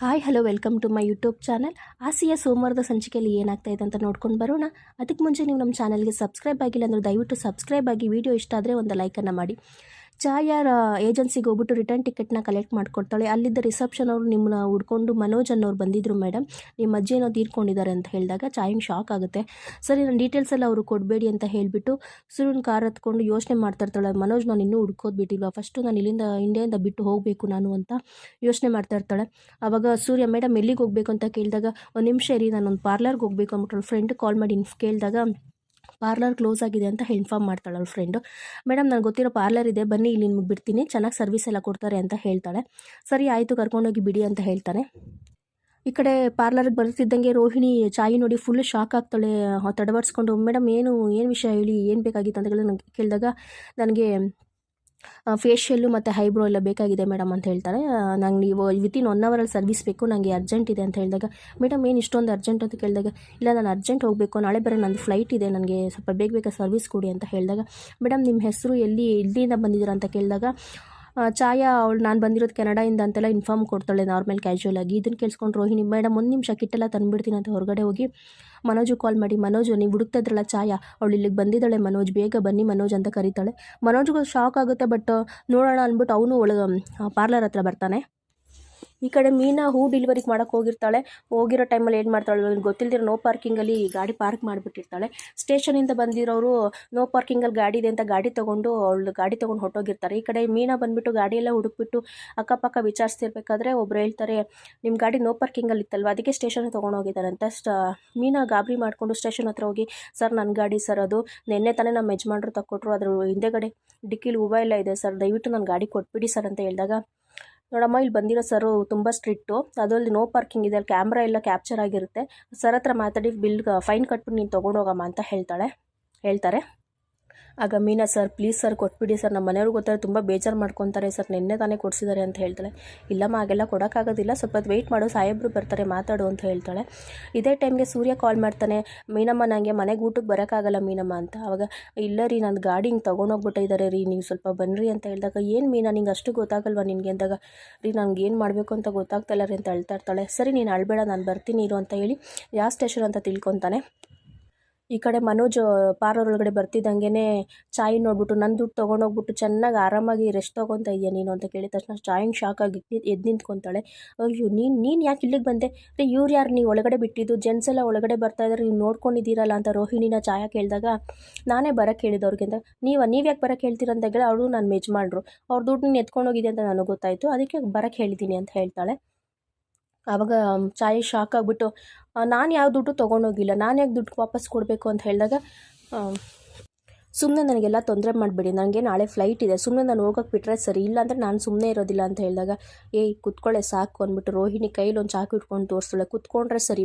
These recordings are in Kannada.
Hi hello welcome to my YouTube channel ಆಸೆಯ ಸೋಮವಾರದ ಸಂಚಿಕೆಯಲ್ಲಿ ಏನಾಗ್ತಾ ಇದೆ ಅಂತ ನೋಡ್ಕೊಂಡು ಬರೋಣ. ಅದಕ್ಕೆ ಮುಂಚೆ ನೀವು ನಮ್ಮ ಚಾನಲ್ಗೆ ಸಬ್ಸ್ಕ್ರೈಬ್ ಆಗಿಲ್ಲ ಅಂದರೆ ದಯವಿಟ್ಟು ಸಬ್ಸ್ಕ್ರೈಬ್ ಆಗಿ. ವಿಡಿಯೋ ಇಷ್ಟ ಆದರೆ ಒಂದು ಲೈಕನ್ನು ಮಾಡಿ. ಛಾಯಾರ ಏಜೆನ್ಸಿಗೆ ಹೋಗ್ಬಿಟ್ಟು ರಿಟರ್ನ್ ಟಿಕೆಟ್ನ ಕಲೆಕ್ಟ್ ಮಾಡ್ಕೊಡ್ತಾಳೆ. ಅಲ್ಲಿದ್ದ ರಿಸೆಪ್ಷನ್ ಅವರು ನಿಮ್ಮನ್ನ ಹುಡ್ಕೊಂಡು ಮನೋಜ್ ಅನ್ನೋರು ಬಂದಿದ್ರು ಮೇಡಮ್ ನಿಮ್ಮ ಅಜ್ಜಿ ಏನೋ ತೀರ್ಕೊಂಡಿದ್ದಾರೆ ಅಂತ ಹೇಳಿದಾಗ ಚಾಯಿಂಗ್ ಶಾಕ್ ಆಗುತ್ತೆ. ಸರಿ, ನನ್ನ ಡೀಟೇಲ್ಸ್ ಎಲ್ಲ ಅವರು ಕೊಡಬೇಡಿ ಅಂತ ಹೇಳಿಬಿಟ್ಟು ಸುರುನ್ ಕಾರ್ ಹತ್ಕೊಂಡು ಯೋಚನೆ ಮಾಡ್ತಾ ಇರ್ತಾಳೆ. ಮನೋಜ್ ನಾನು ಇನ್ನೂ ಹುಡ್ಕೋದು ಬಿಟ್ಟಿಲ್ವಾ? ಫಸ್ಟು ನಾನು ಇಲ್ಲಿಂದ ಇಂಡಿಯಾದಿಂದ ಬಿಟ್ಟು ಹೋಗಬೇಕು ನಾನು ಅಂತ ಯೋಚನೆ ಮಾಡ್ತಾ ಇರ್ತಾಳೆ. ಆವಾಗ ಸೂರ್ಯ ಮೇಡಮ್ ಎಲ್ಲಿಗೆ ಹೋಗಬೇಕು? ಅಂತ ಕೇಳಿದಾಗ, ಒಂದು ನಿಮಿಷ ಇರಿ ನಾನು ಒಂದು ಪಾರ್ಲರ್ಗೆ ಹೋಗಬೇಕು ಅಂದ್ಬಿಟ್ಟು ಫ್ರೆಂಡ್ ಕಾಲ್ ಮಾಡಿ ಕೇಳಿದಾಗ ಪಾರ್ಲರ್ ಕ್ಲೋಸ್ ಆಗಿದೆ ಅಂತ ಇನ್ಫಾರ್ಮ್ ಮಾಡ್ತಾಳೆ ಅವ್ಳ ಫ್ರೆಂಡು ಮೇಡಮ್ ನನಗೆ ಗೊತ್ತಿರೋ ಪಾರ್ಲರ್ ಇದೆ, ಬನ್ನಿ, ಇಲ್ಲಿ ನಿಮ್ಗೆ ಬಿಡ್ತೀನಿ. ಚೆನ್ನಾಗಿ ಸರ್ವಿಸ್ ಎಲ್ಲ ಕೊಡ್ತಾರೆ ಅಂತ ಹೇಳ್ತಾಳೆ. ಸರಿ, ಆಯಿತು, ಕರ್ಕೊಂಡೋಗಿ ಬಿಡಿ ಅಂತ ಹೇಳ್ತಾನೆ. ಈ ಕಡೆ ಪಾರ್ಲರ್ಗೆ ಬರ್ತಿದ್ದಂಗೆ ರೋಹಿಣಿ ಚಾಯಿ ನೋಡಿ ಫುಲ್ ಶಾಕ್ ಆಗ್ತಾಳೆ. ತಡವಾಡಿಸ್ಕೊಂಡು ಮೇಡಮ್ ಏನು ಏನು ವಿಷಯ ಹೇಳಿ, ಏನು ಬೇಕಾಗಿತ್ತು ಅಂತ ಕೇಳಿದಾಗ, ನನಗೆ ಫೇಶಿಯಲ್ಲು ಮತ್ತು ಹೈಬ್ರೋ ಎಲ್ಲ ಬೇಕಾಗಿದೆ ಮೇಡಮ್ ಅಂತ ಹೇಳ್ತಾರೆ. ನಂಗೆ ನೀವು ವಿತಿನ್ ಒನ್ ಅವರಲ್ಲಿ ಸರ್ವಿಸ್ ಬೇಕು ನನಗೆ ಅರ್ಜೆಂಟ್ ಇದೆ ಅಂತ ಹೇಳಿದಾಗ ಮೇಡಮ್ ಏನು ಇಷ್ಟೊಂದು ಅರ್ಜೆಂಟ್ ಅಂತ ಕೇಳಿದಾಗ, ಇಲ್ಲ, ನಾನು ಅರ್ಜೆಂಟ್ ಹೋಗಬೇಕು, ನಾಳೆ ಬರೋ ನಂದು ಫ್ಲೈಟ್ ಇದೆ ನನಗೆ ಸ್ವಲ್ಪ ಬೇಗ ಬೇಗ ಸರ್ವಿಸ್ ಕೊಡಿ ಅಂತ ಹೇಳಿದಾಗ ಮೇಡಮ್ ನಿಮ್ಮ ಹೆಸರು ಎಲ್ಲಿ ಇಲ್ಲಿಂದ ಬಂದಿದ್ದೀರಾ? ಅಂತ ಕೇಳಿದಾಗ ಛಾಯಾ ಅವಳು, ನಾನು ಬಂದಿರೋದು ಕೆನಡಾಯಿಂದ ಅಂತೆಲ್ಲ ಇನ್ಫಾರ್ಮ್ ಕೊಡ್ತಾಳೆ ನಾರ್ಮಲ್ ಕ್ಯಾಶುವಲ್ ಆಗಿ. ಇದನ್ನು ಕೇಳಿಸ್ಕೊಂಡು ರೋಹಿಣಿ ಮೇಡಮ್ ಒಂದು ನಿಮಿಷ ಕಿಟ್ಟೆಲ್ಲ ತಂದುಬಿಡ್ತೀನಿ ಅಂತ ಹೊರಗಡೆ ಹೋಗಿ ಮನೋಜು ಕಾಲ್ ಮಾಡಿ, ಮನೋಜು, ನೀವು ಹುಡುಕ್ತಾ ಇದ್ರಲ್ಲ ಛಾಯಾ? ಅವಳು ಇಲ್ಲಿಗೆ ಬಂದಿದ್ದಾಳೆ, ಮನೋಜ್, ಬೇಗ ಬನ್ನಿ ಮನೋಜ್ ಅಂತ ಕರೀತಾಳೆ. ಮನೋಜ್ಗೂ ಶಾಕ್ ಆಗುತ್ತೆ ಬಟ್ ನೋಡೋಣ ಅಂದ್ಬಿಟ್ಟು ಅವನು ಒಳಗೆ ಪಾರ್ಲರ್ ಹತ್ರ ಬರ್ತಾನೆ. ಈ ಕಡೆ ಮೀನಾ ಹೂ ಡೆಲಿವರಿಗೆ ಮಾಡೋಕೆ ಹೋಗಿರ್ತಾಳೆ. ಹೋಗಿರೋ ಟೈಮಲ್ಲಿ ಏನು ಮಾಡ್ತಾಳೆ ಗೊತ್ತಿಲ್ಲದಿರೋ ನೋ ಪಾರ್ಕಿಂಗಲ್ಲಿ ಗಾಡಿ ಪಾರ್ಕ್ ಮಾಡಿಬಿಟ್ಟಿರ್ತಾಳೆ. ಸ್ಟೇಷನಿಂದ ಬಂದಿರೋರು ನೋ ಪಾರ್ಕಿಂಗಲ್ಲಿ ಗಾಡಿ ಇದೆ ಅಂತ ಗಾಡಿ ತೊಗೊಂಡು ಅವಳು ಗಾಡಿ ತೊಗೊಂಡು ಹೊಟ್ಟೋಗಿರ್ತಾರೆ ಈ ಕಡೆ ಮೀನಾ ಬಂದುಬಿಟ್ಟು ಗಾಡಿಯೆಲ್ಲ ಹುಡುಕ್ಬಿಟ್ಟು ಅಕ್ಕಪಕ್ಕ ವಿಚಾರಿಸ್ತಿರ್ಬೇಕಾದ್ರೆ ಒಬ್ರು ಹೇಳ್ತಾರೆ ನಿಮ್ಮ ಗಾಡಿ ನೋ ಪಾರ್ಕಿಂಗಲ್ಲಿ ಇತ್ತಲ್ವ? ಅದಕ್ಕೆ ಸ್ಟೇಷನ್ಗೆ ತೊಗೊಂಡು ಹೋಗಿದ್ದಾರೆ. ಅಂತ ಸ್ಟ್ ಮೀನಾ ಗಾಬರಿ ಮಾಡಿಕೊಂಡು ಸ್ಟೇಷನ್ ಹತ್ರ ಹೋಗಿ, ಸರ್ ನನ್ನ ಗಾಡಿ ಸರ್ ಅದು. ನಿನ್ನೆ ತಾನೇ ನಮ್ಮ ಯಜಮಾನ್ರು ತಕ್ಕೊಟ್ರು. ಅದ್ರ ಹಿಂದೆಗಡೆ ಡಿಕ್ಕಿಲಿ ಹೂವ ಎಲ್ಲ ಇದೆ ಸರ್. ದಯವಿಟ್ಟು ನನ್ನ ಗಾಡಿ ಕೊಟ್ಬಿಡಿ ಸರ್ ಅಂತ ಹೇಳಿದಾಗ ನೋಡಮ್ಮ, ಇಲ್ಲಿ ಬಂದಿರೋ ಸರು ತುಂಬ ಸ್ಟ್ರಿಕ್ಟು. ಅದರಲ್ಲಿ ನೋ ಪಾರ್ಕಿಂಗ್ ಇದೆ, ಅಲ್ಲಿ ಕ್ಯಾಮ್ರಾ ಎಲ್ಲ ಕ್ಯಾಪ್ಚರ್ ಆಗಿರುತ್ತೆ. ಸರ್ ಹತ್ರ ಮಾತಾಡಿ, ಬಿಲ್, ಫೈನ್ ಕಟ್ಬಿಟ್ಟು ನೀನು ತೊಗೊಂಡೋಗಮ್ಮ ಅಂತ ಹೇಳ್ತಾಳೆ. ಹೇಳ್ತಾರೆ. ಆಗ ಮೀನಾ, ಸರ್ ಪ್ಲೀಸ್ ಸರ್, ಕೊಟ್ಬಿಡಿ ಸರ್. ನಮ್ಮ ಮನೆಯವ್ರಿಗೆ ಗೊತ್ತಾರೆ ತುಂಬ ಬೇಜಾರು ಮಾಡ್ಕೊತಾರೆ ಸರ್. ನಿನ್ನೆ ತಾನೇ ಕೊಡಿಸಿದ್ದಾರೆ ಅಂತ ಹೇಳ್ತಾಳೆ. ಇಲ್ಲಮ್ಮ ಹಾಗೆಲ್ಲ ಕೊಡೋಕ್ಕಾಗೋದಿಲ್ಲ. ಸ್ವಲ್ಪ ವೆಯ್ಟ್ ಮಾಡು. ಸಾಹೇಬ್ರು ಬರ್ತಾರೆ. ಮಾತಾಡು ಅಂತ ಹೇಳ್ತಾಳೆ. ಇದೇ ಟೈಮ್ಗೆ ಸೂರ್ಯ ಕಾಲ್ ಮಾಡ್ತಾನೆ. ಮೀನಮ್ಮ ನನಗೆ ಮನೆಗೆ ಊಟಕ್ಕೆ ಬರೋಕ್ಕಾಗಲ್ಲ ಮೀನಮ್ಮ ಅಂತ. ಅವಾಗ, ಇಲ್ಲ ರೀ ನಾನು ಗಾಡಿ ಹಿಂಗೆ ತೊಗೊಂಡೋಗ್ಬಿಟ್ಟಿದ್ದಾರೆ ರೀ. ನೀವು ಸ್ವಲ್ಪ ಬನ್ನಿರಿ ಅಂತ ಹೇಳಿದಾಗ, ಏನು ಮೀನಾ, ನಿಂಗೆ ಅಷ್ಟು ಗೊತ್ತಾಗಲ್ವ ನಿನಗೆ? ಅಂದಾಗ, ರೀ ನನಗೆ ಏನು ಮಾಡಬೇಕು ಅಂತ ಗೊತ್ತಾಗ್ತಾಯಿಲ್ಲ ರೀ ಅಂತ ಹೇಳ್ತಾ ಇರ್ತಾಳೆ. ಸರಿ, ನೀನು ಅಳ್ಬೇಡ. ನಾನು ಬರ್ತೀನಿ ಇರು ಅಂತ ಹೇಳಿ ಯಾವ ಸ್ಟೇಷನ್ ಅಂತ ತಿಳ್ಕೊತಾನೆ? ಈ ಕಡೆ ಮನೋಜ್ ಪಾರ್ಲರ್ ಒಳಗಡೆ ಬರ್ತಿದ್ದಂಗೆ ಚಾಯ್ ನೋಡ್ಬಿಟ್ಟು ನನ್ನ ದುಡ್ಡು ತೊಗೊಂಡೋಗ್ಬಿಟ್ಟು ಚೆನ್ನಾಗಿ ಆರಾಮಾಗಿ ರೆಸ್ಟ್ ತೊಗೊತಾ ಇದೆಯಾ ನೀನು? ಅಂತ ಕೇಳಿದ ತಕ್ಷಣ ಚಾಯಿಂಗ್ ಶಾಕ್ ಆಗಿ ಎದ್ದು ನಿಂತ್ಕೊತಾಳೆ. ಅಯ್ಯೋ, ನೀನು ನೀನು ಯಾಕೆ ಇಲ್ಲಿಗೆ ಬಂದೆ? ರೀ ಇವ್ರು ಯಾರು? ನೀವು ಒಳಗಡೆ ಬಿಟ್ಟಿದ್ದು, ಜೆಂಟ್ಸ್ ಎಲ್ಲ ಒಳಗಡೆ ಬರ್ತಾ ಇದ್ದಾರೆ ನೀವು ನೋಡ್ಕೊಂಡಿದ್ದೀರಲ್ಲ? ಅಂತ ರೋಹಿಣಿನ ಚಾಯ ಕೇಳಿದಾಗ, ನಾನೇ ಬರೋಕ್ಕೆ ಹೇಳಿದ್ದು ಅವ್ರಿಗೆ ಅಂತ. ನೀವು ನೀವು ಯಾಕೆ ಬರೋಕ್ಕೆ ಹೇಳ್ತೀರ? ಅಂತ ಹೇಳಿ ಅವಳು ನಾನು ಮೆಜ್ ಮಾಡ್ರು ಅವ್ರ ದುಡ್ಡು ನೀನು ಎತ್ಕೊಂಡು ಹೋಗಿದೆ ಅಂತ ನನಗೆ ಗೊತ್ತಾಯಿತು. ಅದಕ್ಕೆ ಬರೋಕ್ಕೆ ಹೇಳಿದ್ದೀನಿ ಅಂತ ಹೇಳ್ತಾಳೆ. ಆವಾಗ ಚಾಯಿ ಶಾಕ್ ಆಗಿಬಿಟ್ಟು ನಾನು ಯಾವ ದುಡ್ಡು ತೊಗೊಂಡೋಗಿಲ್ಲ, ನಾನು ಯಾಕೆ ದುಡ್ಡು ವಾಪಸ್ ಕೊಡಬೇಕು? ಅಂತ ಹೇಳಿದಾಗ ಸುಮ್ಮನೆ ನನಗೆಲ್ಲ ತೊಂದರೆ ಮಾಡಬೇಡಿ ನನಗೆ ನಾಳೆ ಫ್ಲೈಟ್ ಇದೆ ಸುಮ್ಮನೆ ನಾನು ಹೋಗೋಕೆ ಬಿಟ್ಟರೆ ಸರಿ, ಇಲ್ಲ ಅಂದರೆ ನಾನು ಸುಮ್ಮನೆ ಇರೋದಿಲ್ಲ ಅಂತ ಹೇಳಿದಾಗ, ಏಯ್ ಕುತ್ಕೊಳ್ಳೆ ಸಾಕು, ಅಂದ್ಬಿಟ್ಟು ರೋಹಿಣಿ ಕೈಲಿ ಒಂದು ಚಾಕು ಇಟ್ಕೊಂಡು ತೋರಿಸ್ತಾಳೆ. ಕುತ್ಕೊಂಡ್ರೆ ಸರಿ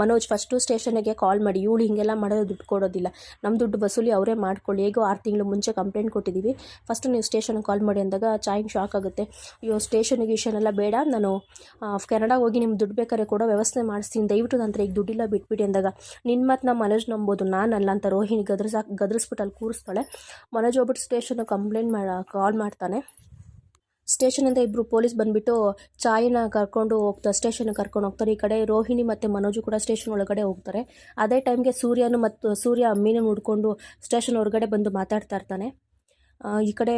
ಮನೋಜ್ ಫಸ್ಟು ಸ್ಟೇಷನಿಗೆ ಕಾಲ್ ಮಾಡಿ, ಇವಳು ಹೀಗೆಲ್ಲ ಮಾಡೋದು ದುಡ್ಡು ಕೊಡೋದಿಲ್ಲ ನಮ್ಮ ದುಡ್ಡು ವಸೂಲಿ ಅವರೇ ಮಾಡ್ಕೊಳ್ಳಿ, ಹೇಗೋ ಆರು ತಿಂಗಳು ಮುಂಚೆ ಕಂಪ್ಲೇಂಟ್ ಕೊಟ್ಟಿದ್ದೀವಿ ಫಸ್ಟು ನೀವು ಸ್ಟೇಷನ್ಗೆ ಕಾಲ್ ಮಾಡಿ ಅಂದಾಗ ಚಾಯಿಂಗ್ ಶಾಕ್ ಆಗುತ್ತೆ. ಅಯ್ಯೋ ಸ್ಟೇಷನಿಗೆ ಎಲ್ಲ ಬೇಡ, ನಾನು ಕೆನಡಾಗೆ ಹೋಗಿ ನಿಮ್ಮ ದುಡ್ಡು ಬೇಕಾದ್ರೆ ಕೊಡೋ ವ್ಯವಸ್ಥೆ ಮಾಡಿಸ್ತೀನಿ, ದಯವಿಟ್ಟು ನಂತರ ಈಗ ದುಡ್ಡಿಲ್ಲ ಬಿಟ್ಬಿಡಿ ಅಂದಾಗ ನಿನ್ನ ಮತ್ತು ನಮ್ಮ ಮನೋಜ್ ನಂಬೋದು, ನಾನಲ್ಲ, ಅಂತ ರೋಹಿಣಿ ಗದರ್ಸಾಕ್ ಗದ್ರಿಸ್ಬಿಟ್ಟು ಅಲ್ಲಿ ಕೂರಿಸ್ತಾಳೆ. ಮನೋಜ್ ಹೋಗ್ಬಿಟ್ಟು ಸ್ಟೇಷನ್ ಕಂಪ್ಲೇಂಟ್ ಮಾಡ ಕಾಲ್ ಮಾಡ್ತಾನೆ. ಸ್ಟೇಷನಿಂದ ಇಬ್ಬರು ಪೊಲೀಸ್ ಬಂದುಬಿಟ್ಟು ಚಾಯಿನ ಕರ್ಕೊಂಡು ಹೋಗ್ತಾರೆ ಸ್ಟೇಷನ್ಗೆ ಕರ್ಕೊಂಡು ಹೋಗ್ತಾರೆ. ಈ ಕಡೆ ರೋಹಿಣಿ ಮತ್ತು ಮನೋಜು ಕೂಡ ಸ್ಟೇಷನ್ ಒಳಗಡೆ ಹೋಗ್ತಾರೆ. ಅದೇ ಟೈಮ್ಗೆ ಸೂರ್ಯನು ಮತ್ತು ಸೂರ್ಯ ಅಮ್ಮಿನ ಹುಡ್ಕೊಂಡು ಸ್ಟೇಷನ್ ಹೊರಗಡೆ ಬಂದು ಮಾತಾಡ್ತಾ ಇರ್ತಾನೆ. ಈ ಕಡೆ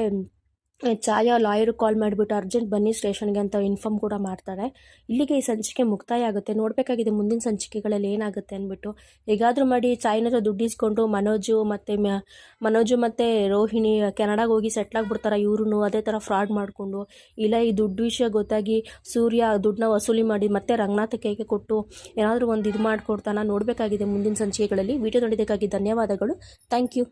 ಛಾಯಾ ಲಾಯರು ಕಾಲ್ ಮಾಡಿಬಿಟ್ಟು ಅರ್ಜೆಂಟ್ ಬನ್ನಿ ಸ್ಟೇಷನ್ಗೆ ಅಂತ ಇನ್ಫಾರ್ಮ್ ಕೂಡ ಮಾಡ್ತಾರೆ. ಇಲ್ಲಿಗೆ ಈ ಸಂಚಿಕೆ ಮುಕ್ತಾಯ ಆಗುತ್ತೆ. ನೋಡಬೇಕಾಗಿದೆ ಮುಂದಿನ ಸಂಚಿಕೆಗಳಲ್ಲಿ ಏನಾಗುತ್ತೆ ಅಂದ್ಬಿಟ್ಟು. ಹೇಗಾದರೂ ಮಾಡಿ ಚಾಯ್ನಾರ ದುಡ್ಡು ಇಸ್ಕೊಂಡು ಮನೋಜು ಮತ್ತು ಮನೋಜು ಮತ್ತು ರೋಹಿಣಿ ಕೆನಡಾಗೆ ಹೋಗಿ ಸೆಟ್ಲಾಗ್ಬಿಡ್ತಾರೆ ಇವ್ರೂ ಅದೇ ಥರ ಫ್ರಾಡ್ ಮಾಡಿಕೊಂಡು. ಇಲ್ಲ, ಈ ದುಡ್ಡು ವಿಷಯ ಗೊತ್ತಾಗಿ ಸೂರ್ಯ ದುಡ್ಡನ್ನ ವಸೂಲಿ ಮಾಡಿ ಮತ್ತೆ ರಂಗನಾಥ ಕೈಗೆ ಕೊಟ್ಟು ಏನಾದರೂ ಒಂದು ಇದು ಮಾಡಿಕೊಡ್ತಾನ? ನೋಡಬೇಕಾಗಿದೆ ಮುಂದಿನ ಸಂಚಿಕೆಗಳಲ್ಲಿ. ವಿಡಿಯೋ ನೋಡಿದ್ದಕ್ಕಾಗಿ ಧನ್ಯವಾದಗಳು. Thank you.